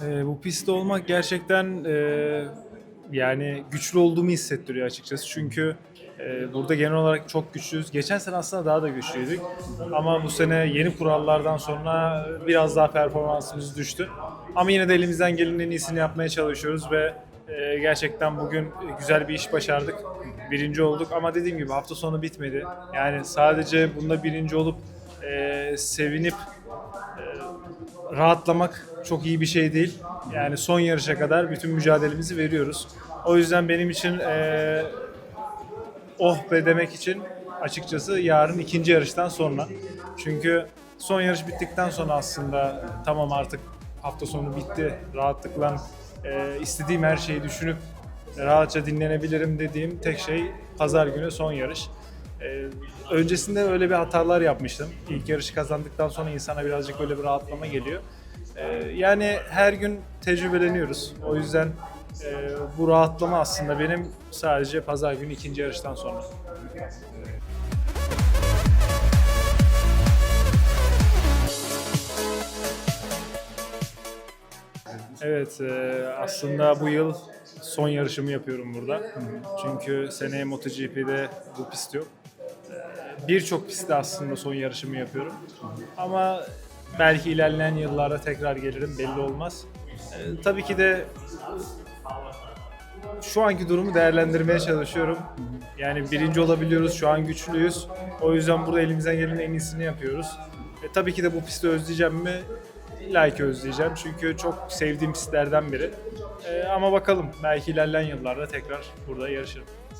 Bu pistte olmak gerçekten e, yani güçlü olduğumu hissettiriyor açıkçası. Çünkü e, burada genel olarak çok güçlüyüz. Geçen sene aslında daha da güçlüydük. Ama bu sene yeni kurallardan sonra biraz daha performansımız düştü. Ama yine de elimizden gelenin en iyisini yapmaya çalışıyoruz ve e, gerçekten bugün güzel bir iş başardık. Birinci olduk ama dediğim gibi hafta sonu bitmedi. Yani sadece bunda birinci olup e, sevinip rahatlamak çok iyi bir şey değil. Yani son yarışa kadar bütün mücadelemizi veriyoruz. O yüzden benim için eee, oh be demek için açıkçası yarın ikinci yarıştan sonra. Çünkü son yarış bittikten sonra aslında tamam artık hafta sonu bitti. Rahatlıkla eee, istediğim her şeyi düşünüp rahatça dinlenebilirim dediğim tek şey pazar günü son yarış. Ee, öncesinde öyle bir hatalar yapmıştım. İlk yarışı kazandıktan sonra insana birazcık böyle bir rahatlama geliyor. Ee, yani her gün tecrübeleniyoruz. O yüzden e, bu rahatlama aslında benim sadece pazar günü ikinci yarıştan sonra. Evet, e, aslında bu yıl son yarışımı yapıyorum burada. Çünkü seneye MotoGP'de bu pist yok. Birçok pistte aslında son yarışımı yapıyorum. Ama belki ilerleyen yıllarda tekrar gelirim, belli olmaz. E, tabii ki de şu anki durumu değerlendirmeye çalışıyorum. Yani birinci olabiliyoruz, şu an güçlüyüz. O yüzden burada elimizden gelenin en iyisini yapıyoruz. E, tabii ki de bu pisti özleyeceğim mi? İlla ki özleyeceğim çünkü çok sevdiğim pistlerden biri. E, ama bakalım belki ilerleyen yıllarda tekrar burada yarışırım.